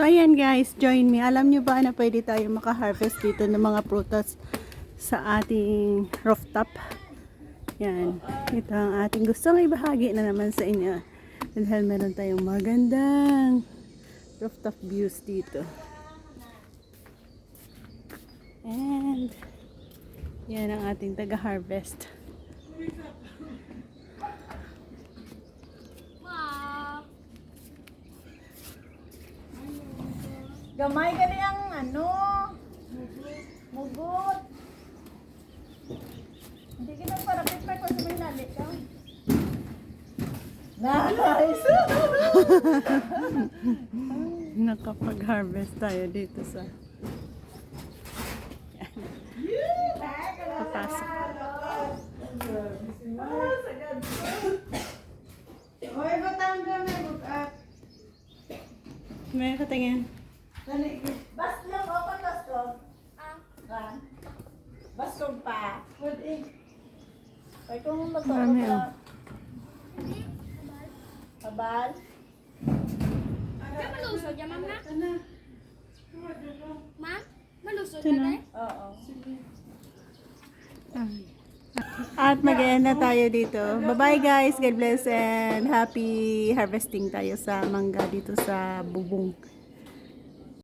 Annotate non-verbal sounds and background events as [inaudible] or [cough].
So ayan guys, join me. Alam nyo ba na pwede tayo makaharvest dito ng mga prutas sa ating rooftop? Yan. Ito ang ating gustong ibahagi na naman sa inyo. Dahil meron tayong magandang rooftop views dito. And yan ang ating taga-harvest. Gamay ka ang ano, mugot. Hindi nang para paper ko sa may ka. Nice! [laughs] Nakapag-harvest tayo dito sa papasok. Hoy, batang ka may bukat. May katingin. Bas lang, open bas ko. Ah. Bas ko pa. Good eh. Ay, kung Marami, ka. oh. Abal. Ka malusog ya, ma'am na? Ma'am? Malusog ka na. na? Oo. At mag-end na tayo dito. Bye-bye guys. God bless and happy harvesting tayo sa mangga dito sa bubong.